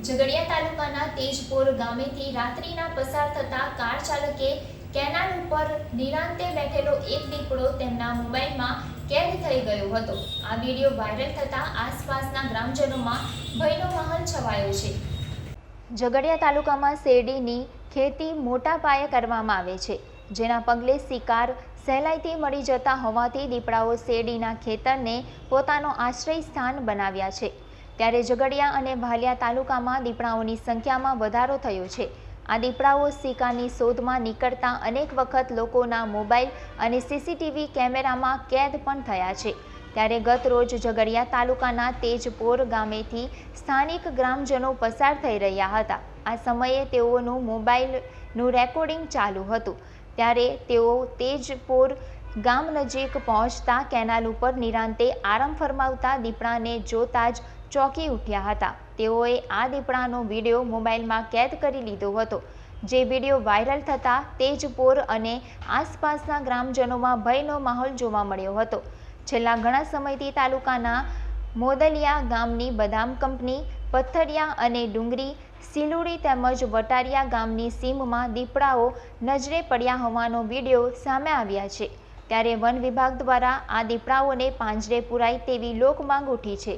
ઝઘડિયા તાલુકાના તેજપુર ગામેથી રાત્રિના પસાર થતા કાર ચાલકે કેનાલ ઉપર નિરાંતે બેઠેલો એક દીપડો તેમના મોબાઈલમાં કેદ થઈ ગયો હતો. આ વીડિયો વાયરલ થતા આસપાસના ગ્રામજનોમાં ભયનો માહોલ છવાયો છે. ઝઘડિયા તાલુકામાં શેરડીની ખેતી મોટા પાયે કરવામાં આવે છે. જેના પગલે શિકાર સહેલાઈથી મળી જતા હોવાથી દીપડાઓ શેરડીના ખેતરને પોતાનો આશ્રય સ્થાન બનાવ્યા છે. ત્યારે ઝઘડિયા અને ભાલિયા તાલુકામાં દીપડાઓની સંખ્યામાં વધારો થયો છે. આ દીપડાઓ શિકારની શોધમાં નીકળતા અનેક વખત લોકોના મોબાઈલ અને સીસીટીવી કેમેરામાં કેદ પણ થયા છે. ત્યારે ગત રોજ ઝઘડિયા તાલુકાના તેજપોર ગામેથી સ્થાનિક ગ્રામજનો પસાર થઈ રહ્યા હતા. આ સમયે તેઓનું મોબાઈલનું રેકોર્ડિંગ ચાલુ હતું. ત્યારે તેઓ તેજપોર ગામ નજીક પહોંચતા કેનાલ ઉપર નિરાંતે આરામ ફરમાવતા દીપડાને જોતા જ ચોંકી ઉઠ્યા હતા. તેઓએ આ દીપડાનો વીડિયો મોબાઈલમાં કેદ કરી લીધો હતો. જે વીડિયો વાયરલ થતાં તેજપોર અને આસપાસના ગ્રામજનોમાં ભયનો માહોલ જોવા મળ્યો હતો. છેલ્લા ઘણા સમયથી તાલુકાના મોદલિયા ગામની બદામ કંપની પથ્થરિયા અને ડુંગરી, સિલુડી તેમજ વટારિયા ગામની સીમમાં દીપડાઓ નજરે પડ્યા હોવાનો વીડિયો સામે આવ્યા છે. ત્યારે વન વિભાગ દ્વારા આ દીપડાઓને પાંજરે પુરાય તેવી લોકમાંગ ઉઠી છે.